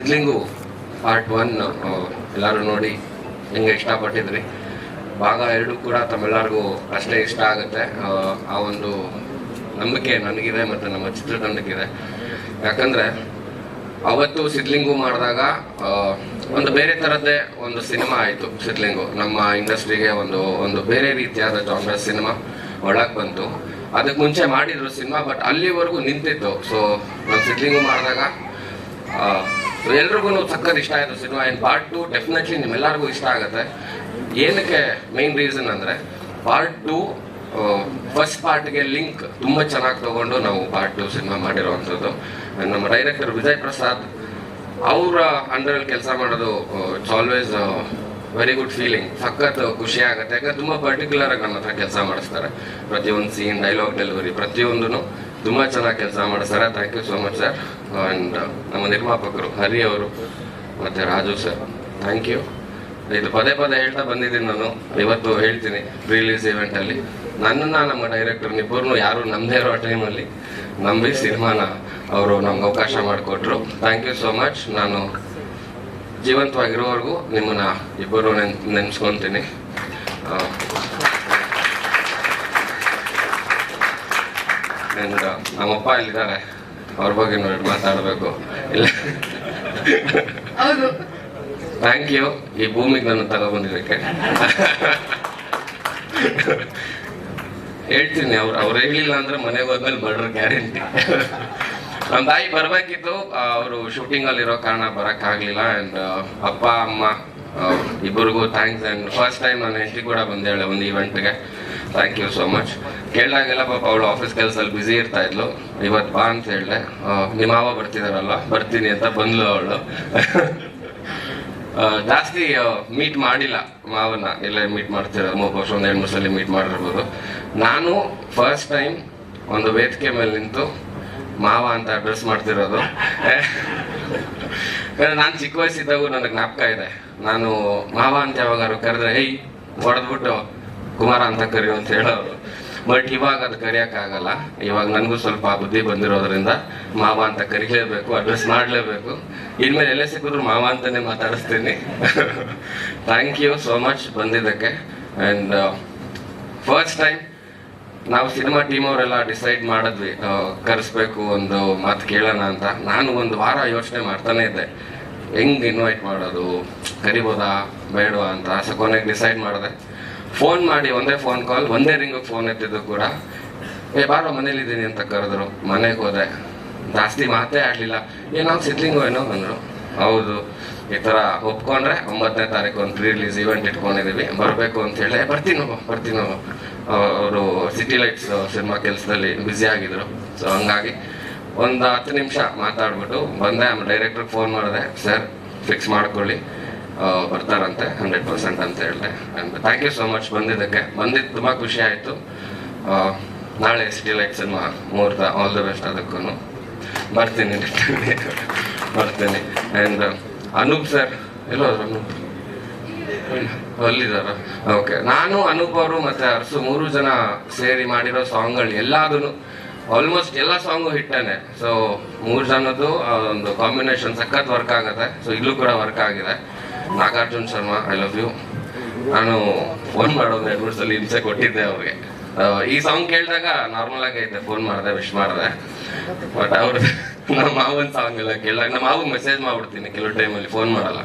Sidlingu part one ಎಲ್ಲರೂ ನೋಡಿ ಹೆಂಗೆ ಇಷ್ಟಪಟ್ಟಿದ್ರಿ. ಭಾಗ ಎರಡು ಕೂಡ ತಮ್ಮೆಲ್ಲರಿಗೂ ಅಷ್ಟೇ ಇಷ್ಟ ಆಗುತ್ತೆ. ಆ, ಆ ಒಂದು ನಂಬಿಕೆ ನನಗಿದೆ ಮತ್ತು ನಮ್ಮ ಚಿತ್ರತಂಡಕ್ಕಿದೆ. ಯಾಕಂದರೆ ಅವತ್ತು ಸಿದ್ಲಿಂಗು ಮಾಡಿದಾಗ ಒಂದು ಬೇರೆ ಥರದ್ದೇ ಒಂದು ಸಿನಿಮಾ ಆಯಿತು ಸಿದ್ಲಿಂಗು ನಮ್ಮ ಇಂಡಸ್ಟ್ರಿಗೆ ಒಂದು ಒಂದು ಬೇರೆ ರೀತಿಯಾದ ಜಾನರ್ ಸಿನಿಮಾ ಒಳಗೆ ಬಂತು. ಅದಕ್ಕೆ ಮುಂಚೆ ಮಾಡಿದ್ರು ಸಿನಿಮಾ ಬಟ್ ಅಲ್ಲಿವರೆಗೂ ನಿಂತಿತ್ತು. ಸೊ ನಾವು ಸಿದ್ಲಿಂಗು ಮಾಡಿದಾಗ ಎಲ್ರಿಗೂ ಸಕ್ಕತ್ ಇಷ್ಟ ಆಯಿತು cinema and part two definitely ನಿಮ್ಮೆಲ್ಲರಿಗೂ ಇಷ್ಟ ಆಗುತ್ತೆ. ಏನಕ್ಕೆ ಮೇನ್ ರೀಸನ್ ಅಂದರೆ ಪಾರ್ಟ್ ಟು ಫಸ್ಟ್ ಪಾರ್ಟ್ಗೆ ಲಿಂಕ್ ತುಂಬ ಚೆನ್ನಾಗಿ ತಗೊಂಡು ನಾವು ಪಾರ್ಟ್ ಟು ಸಿನಿಮಾ ಮಾಡಿರುವಂಥದ್ದು. ನಮ್ಮ ಡೈರೆಕ್ಟರ್ ವಿಜಯ್ ಪ್ರಸಾದ್ ಅವರ ಅಂಡರಲ್ಲಿ ಕೆಲಸ ಮಾಡೋದು it's always very good feeling ಸಖತ್ ಖುಷಿ ಆಗುತ್ತೆ. ಯಾಕಂದ್ರೆ ತುಂಬ ಪರ್ಟಿಕ್ಯುಲರ್ ಆಗಿ ನಮ್ಮ ಹತ್ರ ಕೆಲಸ ಮಾಡಿಸ್ತಾರೆ. ಪ್ರತಿಯೊಂದು ಸೀನ್ ಡೈಲಾಗ್ ಡೆಲಿವರಿ ಪ್ರತಿಯೊಂದನ್ನು ತುಂಬ ಚೆನ್ನಾಗಿ ಕೆಲಸ ಮಾಡಿಸ್ತಾರೆ thank you so much sir and ನಮ್ಮ ನಿರ್ಮಾಪಕರು, ಹರಿ ಅವರು, ಮತ್ತು ರಾಜು ಸರ್ ಥ್ಯಾಂಕ್ ಯು ಇದು ಪದೇ ಪದೇ ಹೇಳ್ತಾ ಬಂದಿದ್ದೀನಿ ನಾನು. ಇವತ್ತು ಹೇಳ್ತೀನಿ ರಿಲೀಸ್ ಇವೆಂಟಲ್ಲಿ ನನ್ನನ್ನು ನಮ್ಮ ಡೈರೆಕ್ಟರ್ ನಿಬ್ಬರು ಯಾರು ನಮ್ಮದೇ ಇರೋ ಟೈಮಲ್ಲಿ ನಂಬಿ ಸಿನಿಮಾನ ಅವರು ನಮ್ಗೆ ಅವಕಾಶ ಮಾಡಿಕೊಟ್ರು. ಥ್ಯಾಂಕ್ ಯು ಸೋ ಮಚ್ ನಾನು ಜೀವಂತವಾಗಿರೋವರೆಗೂ ನಿಮ್ಮನ್ನ ಇಬ್ಬರು ನೆನ್, ನೆನೆಸ್ಕೊತೀನಿ. ಆ್ಯಂಡ್ ನಮ್ಮಪ್ಪ ಇಲ್ಲಿದ್ದಾರೆ. ಅವ್ರ ಬಗ್ಗೆ ನೋಡಿ ಮಾತಾಡಬೇಕು. ಇಲ್ಲ. ಥ್ಯಾಂಕ್ ಯು ಈ ಭೂಮಿಗೆ ನನ್ನ ತಗೊಬಂದಿದ್ದಕ್ಕೆ ಹೇಳ್ತೀನಿ ಅವ್ರು ಅವ್ರು ಹೇಳಿಲ್ಲ ಅಂದ್ರೆ ಮನೆಗೆ ಹೋದ್ಮೇಲೆ ಬಡ್ರ ಗ್ಯಾರಂಟಿ ನಮ್ಮ ತಾಯಿ ಬರ್ಬೇಕಿತ್ತು. ಅವರು ಶೂಟಿಂಗ್ ಅಲ್ಲಿ ಇರೋ ಕಾರಣ ಬರಕ್ ಆಗ್ಲಿಲ್ಲ ಅಂಡ್ ಅಪ್ಪ ಅಮ್ಮ ಇಬ್ಬರಿಗೂ ಥ್ಯಾಂಕ್ಸ್ ಅಂಡ್ ಫಸ್ಟ್ ಟೈಮ್ ನಾನು ಹೆಂಡತಿ ಕೂಡ ಬಂದೇಳೆ ಒಂದು ಇವೆಂಟ್ಗೆ ಥ್ಯಾಂಕ್ ಯು ಸೋ ಮಚ್ ಕೇಳಿದಾಗೆಲ್ಲ ಪಾಪ ಅವಳು ಆಫೀಸ್ ಕೆಲಸದಲ್ಲಿ ಬ್ಯುಸಿ ಇರ್ತಾ ಇದ್ಲು. ಇವತ್ತು ಬಾ ಅಂತ ಹೇಳಿದೆ. ನಿಮ್ಮ ಮಾವ ಬರ್ತಿದಾರಲ್ಲ, ಬರ್ತೀನಿ ಅಂತ ಬಂದ್ಲು ಅವಳು. ಜಾಸ್ತಿ ಮೀಟ್ ಮಾಡಿಲ್ಲ ಮಾವನ್ನ. ಎಲ್ಲ ಮೀಟ್ ಮಾಡ್ತಿರೋದು, ಮೂರು ವರ್ಷ ಒಂದು ಎರಡು ಮೂರು ಸಲ ಮೀಟ್ ಮಾಡಿರ್ಬೋದು. ನಾನು ಫಸ್ಟ್ ಟೈಮ್ ಒಂದು ವೇದಿಕೆ ಮೇಲೆ ನಿಂತು ಮಾವ ಅಂತ ಅಡ್ರೆಸ್ ಮಾಡ್ತಿರೋದು. ನಾನು ಚಿಕ್ಕ ವಯಸ್ಸಿದ್ದಾಗೂ ನನಗೆ ಜ್ಞಾಪಕ ಇದೆ. ನಾನು ಮಾವ ಅಂತ ಯಾವಾಗಾರು ಕರೆದ್ರೆ ಹೇಯ್ ಹೊಡೆದ್ಬಿಟ್ಟು. ಕುಮಾರ ಅಂತ ಕರೆಯು ಅಂತ ಹೇಳೋರು. ಬಟ್ ಇವಾಗ ಅದು ಕರಿಯೋಕ್ಕಾಗಲ್ಲ. ಇವಾಗ ನನಗೂ ಸ್ವಲ್ಪ ಬುದ್ಧಿ ಬಂದಿರೋದ್ರಿಂದ ಮಾವ ಅಂತ ಕರಿಲೇಬೇಕು, ಅಡ್ರೆಸ್ ಮಾಡಲೇಬೇಕು. ಇನ್ಮೇಲೆ ಎಲ್ಲೇ ಸಿಕ್ಕಿದ್ರು ಮಾವ ಅಂತಲೇ ಮಾತಾಡಿಸ್ತೀನಿ. ಥ್ಯಾಂಕ್ ಯು ಸೋ ಮಚ್ ಬಂದಿದ್ದಕ್ಕೆ. ಆ್ಯಂಡ್ ಫಸ್ಟ್ ಟೈಮ್ ನಾವು ಸಿನಿಮಾ ಟೀಮ್ ಅವರೆಲ್ಲ ಡಿಸೈಡ್ ಮಾಡಿದ್ವಿ ಕರೆಸ್ಬೇಕು ಒಂದು ಮಾತು ಕೇಳೋಣ ಅಂತ. ನಾನು ಒಂದು ವಾರ ಯೋಚನೆ ಮಾಡ್ತಾನೆ ಇದ್ದೆ. ಹೆಂಗೆ ಇನ್ವೈಟ್ ಮಾಡೋದು, ಕರಿಬೋದಾ, ಬೇಡವಾ ಅಂತ ಸೊ ಕೊನೆಗೆ ಡಿಸೈಡ್ ಮಾಡಿದೆ. ಫೋನ್ ಮಾಡಿ, ಒಂದೇ ಫೋನ್ ಕಾಲ್ ಒಂದೇ ರಿಂಗ್ ಫೋನ್ ಎತ್ತಿದ್ರು ಕೂಡ. ಏ, ಬಾರೋ ಮನೇಲಿದ್ದೀನಿ ಅಂತ ಕರೆದ್ರು. ಮನೆಗೆ ಹೋದೆ. ಜಾಸ್ತಿ ಮಾತೇ ಆಡಲಿಲ್ಲ. ಏನೋ ಸಿದ್ಲಿಂಗು ಏನೋ ಅಂದರು. ಹೌದು. ಈ ಥರ ಒಪ್ಕೊಂಡ್ರೆ ಒಂಬತ್ತನೇ ತಾರೀಕು ಒಂದು ಪ್ರೀ ರಿಲೀಸ್ ಇವೆಂಟ್ ಇಟ್ಕೊಂಡಿದ್ದೀವಿ ಬರಬೇಕು ಅಂತ ಹೇಳಿ ಬರ್ತೀನಿ ಬರ್ತೀನಿ ಅವರು ಸಿಟಿ ಲೈಟ್ಸ್ ಸಿನಿಮಾ ಕೆಲಸದಲ್ಲಿ ಬ್ಯುಸಿ ಆಗಿದ್ರು. ಸೊ ಹಂಗಾಗಿ ಒಂದು ಹತ್ತು ನಿಮಿಷ ಮಾತಾಡ್ಬಿಟ್ಟು ಬಂದೆ. ಆಮೇಲೆ ಡೈರೆಕ್ಟ್ರಿಗೆ ಫೋನ್ ಮಾಡಿದೆ ಸರ್ ಫಿಕ್ಸ್ ಮಾಡ್ಕೊಳ್ಳಿ. ಬರ್ತಾರಂತೆ, ಹಂಡ್ರೆಡ್ ಪರ್ಸೆಂಟ್ ಅಂತ ಹೇಳಿದೆ. And thank you so much ಬಂದಿದ್ದಕ್ಕೆ. ಬಂದಿದ್ದು ತುಂಬ ಖುಷಿ ಆಯಿತು. ನಾಳೆ ಸಿಟಿ ಲೈಟ್ ಸಿನಿಮಾ ಮುಹೂರ್ತ ಆಲ್ ದ ಬೆಸ್ಟ್ ಅದಕ್ಕೂ ಬರ್ತೀನಿ ಬರ್ತೀನಿ. ಆ್ಯಂಡ್ ಅನೂಪ್ ಸರ್ ಎಲ್ಲೋ ಅನೂಪ್? ಓಕೆ ನಾನು, ಅನೂಪ್ ಅವರು ಮತ್ತು ಅರಸು ಮೂರು ಜನ ಸೇರಿ ಮಾಡಿರೋ ಸಾಂಗ್ಗಳು ಎಲ್ಲದೂ ಆಲ್ಮೋಸ್ಟ್ ಎಲ್ಲ ಸಾಂಗು ಹಿಟ್ಟನೆ ಸೊ ಮೂರು ಜನದ್ದು ಒಂದು ಕಾಂಬಿನೇಷನ್ ಸಖತ್ ವರ್ಕ್ ಆಗುತ್ತೆ. ಸೊ ಇಲ್ಲೂ ಕೂಡ ವರ್ಕ್ ಆಗಿದೆ. Nagarjun Sharma I love you ನಾನು ಫೋನ್ ಮಾಡೋದು ಎರಡು ವರ್ಷದಲ್ಲಿ ಹಿಂಸೆ ಕೊಟ್ಟಿದ್ದೆ ಅವ್ರಿಗೆ. ಈ ಸಾಂಗ್ ಕೇಳಿದಾಗ ನಾರ್ಮಲ್ ಆಗಿ ಐತೆ ಫೋನ್ ಮಾಡಿದೆ ವಿಶ್ ಮಾಡಿದೆ. ಬಟ್ ಅವ್ರದ್ದು ನಮ್ಮ ಮಾವನ ಸಾಂಗ್ ಎಲ್ಲ ಕೇಳಿದಾಗ ನಮ್ಮ ಮಾವಿಗೆ ಮೆಸೇಜ್ ಮಾಡ್ಬಿಡ್ತೀನಿ, ಕೆಲವು ಟೈಮಲ್ಲಿ ಫೋನ್ ಮಾಡಲ್ಲ.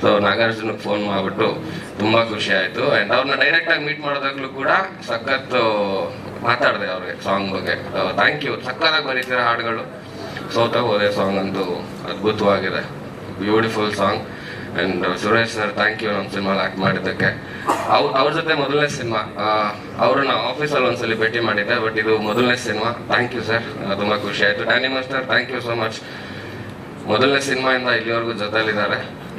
ಸೊ ನಾಗಾರ್ಜುನಕ್ಕೆ ಫೋನ್ ಮಾಡಿಬಿಟ್ಟು ತುಂಬ ಖುಷಿ ಆಯಿತು. ಆ್ಯಂಡ್ ಅವ್ರನ್ನ ಡೈರೆಕ್ಟಾಗಿ ಮೀಟ್ ಮಾಡೋದಾಗ್ಲೂ ಕೂಡ ಸಖತ್ತು ಮಾತಾಡಿದೆ ಅವ್ರಿಗೆ ಸಾಂಗ್ ಬಗ್ಗೆ. ಥ್ಯಾಂಕ್ ಯು ಸಖತ್ತಾಗಿ ಬರೀತೀರ ಹಾಡುಗಳು. ಸೋತ ಹೋದೆ ಸಾಂಗ್ ಅಂತೂ ಅದ್ಭುತವಾಗಿದೆ. Beautiful song and Suresh sir thank you ನಮ್ಮ ಸಿನಿಮಾ ಆ್ಯಕ್ಟ್ ಮಾಡಿದ್ದಕ್ಕೆ. ಅವ್ರ ಅವ್ರ ಜೊತೆ ಮೊದಲನೇ ಸಿನಿಮಾ ಅವ್ರನ್ನ ಆಫೀಸಲ್ಲಿ ಒಂದ್ಸಲಿ ಭೇಟಿ ಮಾಡಿದ್ದೆ ಬಟ್ ಇದು ಮೊದಲನೇ ಸಿನಿಮಾ ಥ್ಯಾಂಕ್ ಯು ಸರ್ ತುಂಬ ಖುಷಿ ಆಯಿತು. Danny master thank you so much ಮೊದಲನೇ ಸಿನಿಮಾಯಿಂದ ಇಲ್ಲಿವರೆಗೂ ಜೊತೆಲಿದ್ದಾರೆ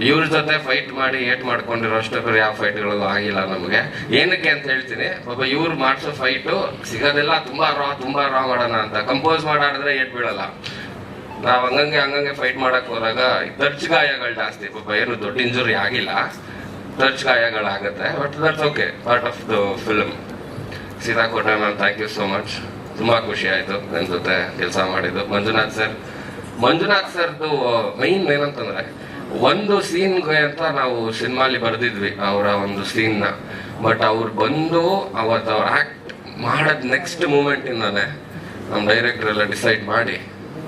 ಇವ್ರ ಜೊತೆ ಫೈಟ್ ಮಾಡಿ ಏಟ್ ಮಾಡ್ಕೊಂಡಿರೋ ಅಷ್ಟು ಯಾವ ಫೈಟ್ಗಳು ಆಗಿಲ್ಲ ನಮಗೆ. ಏನಕ್ಕೆ ಅಂತ ಹೇಳ್ತೀನಿ, ಪಾಪ ಇವ್ರು ಮಾಡಿಸೋ ಫೈಟು ಸಿಗೋದೆಲ್ಲ ತುಂಬಾ ರಾ ತುಂಬಾ ರಾ ಮಾಡೋಣ ಅಂತ. ಕಂಪೋಸ್ ಮಾಡಾಡಿದ್ರೆ ಏಟ್ ಬೀಳಲ್ಲ. ನಾವ್ ಹಂಗಂಗೆ ಹಂಗಂಗೆ ಫೈಟ್ ಮಾಡಕ್ ಹೋದಾಗ ದರ್ಜ್ ಗಾಯಗಳು ಜಾಸ್ತಿ. ಪಾಪ ಏನು ದೊಡ್ಡ ಇಂಜುರಿ ಆಗಿಲ್ಲ. ದರ್ಜ್ ಗಾಯಗಳಾಗುತ್ತೆ but that's okay part of the film ಸೀತಾಕೋಟೆ ma'am thank you so much ತುಂಬಾ ಖುಷಿ ಆಯ್ತು ನನ್ನ ಜೊತೆ ಕೆಲಸ ಮಾಡಿದ್ದು. ಮಂಜುನಾಥ್ ಸರ್ ಮಂಜುನಾಥ್ ಸರ್ದು ಮೈನ್ ಏನಂತಂದ್ರೆ, ಒಂದು ಸೀನ್ಗೆ ಅಂತ ನಾವು ಸಿನಿಮಾಲಿ ಬರೆದಿದ್ವಿ, ಅವರ ಒಂದು ಸೀನ್ನ ಬಟ್ ಅವ್ರು ಬಂದು ಅವತ್ತು ಅವ್ರು ಆಕ್ಟ್ ಮಾಡೋದ್ ನೆಕ್ಸ್ಟ್ ಮೂಮೆಂಟ್ ಇಂದಾನೆ ನಮ್ಮ ಡೈರೆಕ್ಟರ್ ಎಲ್ಲ ಡಿಸೈಡ್ ಮಾಡಿ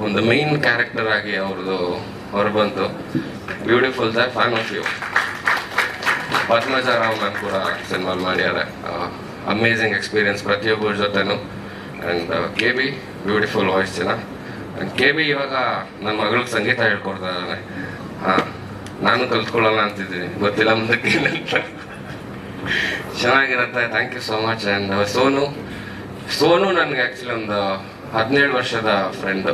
ಒಂದು ಮೈನ್ ಕ್ಯಾರೆಕ್ಟರ್ ಆಗಿ ಅವ್ರದ್ದು ಹೊರ ಬಂತು beautiful sir fan of you Padmaja Rao ಕೂಡ ಸಿನಿಮಾ ಮಾಡ್ಯಾರೆ ಅಮೇಝಿಂಗ್ ಎಕ್ಸ್ಪೀರಿಯನ್ಸ್ ಪ್ರತಿಯೊಬ್ಬರ ಜೊತೆನು. And K B beautiful voice ಜನ. ಆ್ಯಂಡ್ ಕೆ ಬಿ ಇವಾಗ ನನ್ನ ಮಗಳಿಗೆ ಸಂಗೀತ ಹೇಳ್ಕೊಡ್ತಾ ಇದ್ದಾನೆ ಹಾಂ ನಾನು ಕಲ್ತ್ಕೊಳ್ಳೋಣ ಅಂತಿದ್ದೀನಿ. ಗೊತ್ತಿಲ್ಲ ಮುಂದಕ್ಕೆ ಚೆನ್ನಾಗಿರುತ್ತೆ. Thank you so much and Sonu. Sonu ನನಗೆ ಆ್ಯಕ್ಚುಲಿ ಒಂದು ಹದಿನೇಳು ವರ್ಷದ ಫ್ರೆಂಡ್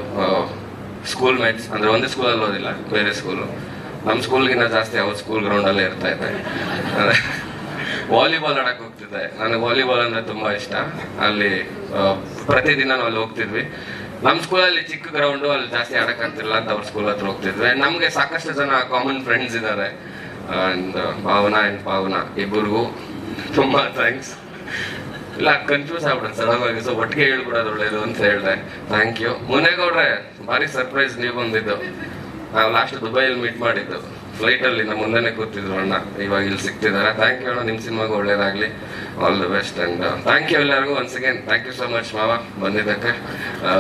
ಸ್ಕೂಲ್ ಮೇಟ್ಸ್ ಅಂದರೆ ಒಂದೇ ಸ್ಕೂಲಲ್ಲಿ ಓದಿಲ್ಲ, ಬೇರೆ ಸ್ಕೂಲು ನಮ್ಮ ಸ್ಕೂಲ್ಗಿಂತ ಜಾಸ್ತಿ ಅವ್ರ ಸ್ಕೂಲ್ ಗ್ರೌಂಡಲ್ಲೇ ಇರ್ತಾ ಇದ್ದೆ. ವಾಲಿಬಾಲ್ ಆಡಕ್ಕೆ ಹೋಗ್ತಿದ್ದೆ. ನನಗೆ ವಾಲಿಬಾಲ್ ಅಂದ್ರೆ ತುಂಬಾ ಇಷ್ಟ. ಅಲ್ಲಿ ಪ್ರತಿದಿನ ನಾವು ಅಲ್ಲಿ ಹೋಗ್ತಿದ್ವಿ ನಮ್ಮ ಸ್ಕೂಲಲ್ಲಿ ಚಿಕ್ಕ ಗ್ರೌಂಡು ಅಲ್ಲಿ ಜಾಸ್ತಿ ಆಡಕ್ಕಂತಿಲ್ಲ ಅಂತ ಅವ್ರ ಸ್ಕೂಲ್ ಹತ್ರ ಹೋಗ್ತಿದ್ವಿ. ನಮಗೆ ಸಾಕಷ್ಟು ಜನ ಕಾಮನ್ ಫ್ರೆಂಡ್ಸ್ ಇದ್ದಾರೆ ಅಂಡ್ ಭಾವನಾ ಅಂಡ್ ಪಾವನಾ ಇಬ್ಬರಿಗೂ ತುಂಬಾ ಥ್ಯಾಂಕ್ಸ್ ಇಲ್ಲ ಕನ್ಫ್ಯೂಸ್ ಆಗ್ಬಿಡುತ್ತೆ. ಸಡನ್ ಸೊ ಒಟ್ಟಿಗೆ ಹೇಳ್ಬಿಡೋದು ಒಳ್ಳೇದು ಅಂತ ಹೇಳಿದೆ. ಥ್ಯಾಂಕ್ ಯು ಮುನೇಗೌಡ್ರೆ ಭಾರಿ ಸರ್ಪ್ರೈಸ್ ನೀವು ಬಂದಿದ್ದು. ನಾವು ಲಾಸ್ಟ್ ದುಬೈಯಲ್ಲಿ ಮೀಟ್ ಮಾಡಿದ್ದು. ಫ್ಲೈಟ್ ಅಲ್ಲಿ ನಮ್ಮ ಮುಂದೆನೆ ಕೂತಿದ್ರು ಅಣ್ಣ. ಇವಾಗ ಇಲ್ಲಿ ಸಿಗ್ತಿದ್ದಾರೆ ಥ್ಯಾಂಕ್ ಯು ಅಣ್ಣ ನಿಮ್ಮ ಸಿನಿಮಾಗೂ ಒಳ್ಳೇದಾಗ್ಲಿ. All the best and thank you ಎಲ್ಲರಿಗೂ once again thank you so much ಮಾವ ಬಂದಿದ್ದಕ್ಕೆ. ಆ,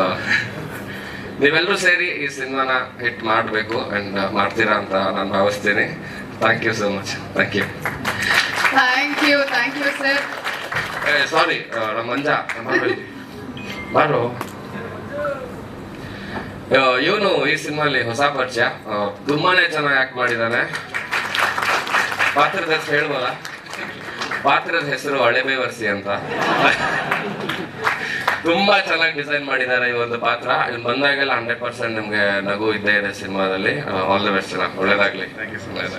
ನೀವೆಲ್ಲರೂ ಸೇರಿ ಈ ಸಿನಿಮಾನ ಹಿಟ್ ಮಾಡಬೇಕು ಅಂಡ್ ಮಾಡ್ತೀರಾ ಅಂತ ನಾನು ಭಾವಿಸ್ತೀನಿ. Thank you so much thank you thank you thank you sir sorry ನಮ್ಮ ಮಂಜ ಬಾರು. ಇವನು ಈ ಸಿನಿಮಾಲಿ ಹೊಸ ಪರಿಚಯ. ತುಂಬಾನೇ ಚೆನ್ನಾಗಿ ಆಕ್ಟ್ ಮಾಡಿದ್ದಾನೆ ಪಾತ್ರದ ಹೆಸರು ಹೇಳ್ಬೋದ? ಪಾತ್ರದ ಹೆಸರು ಹಳೆಬೇವರ್ಸಿ ಅಂತ. ತುಂಬಾ ಚೆನ್ನಾಗಿ ಡಿಸೈನ್ ಮಾಡಿದ್ದಾರೆ ಈ ಒಂದು ಪಾತ್ರ. ಇಲ್ಲಿ ಬಂದಾಗೆಲ್ಲ ಹಂಡ್ರೆಡ್ ಪರ್ಸೆಂಟ್ ನಿಮ್ಗೆ ನಗು ಇದ್ದೇ ಇದೆ ಸಿನಿಮಾದಲ್ಲಿ. ಆಲ್ ದ ಬೆಸ್ಟ್ ಒಳ್ಳೇದಾಗ್ಲಿ. Thank you so much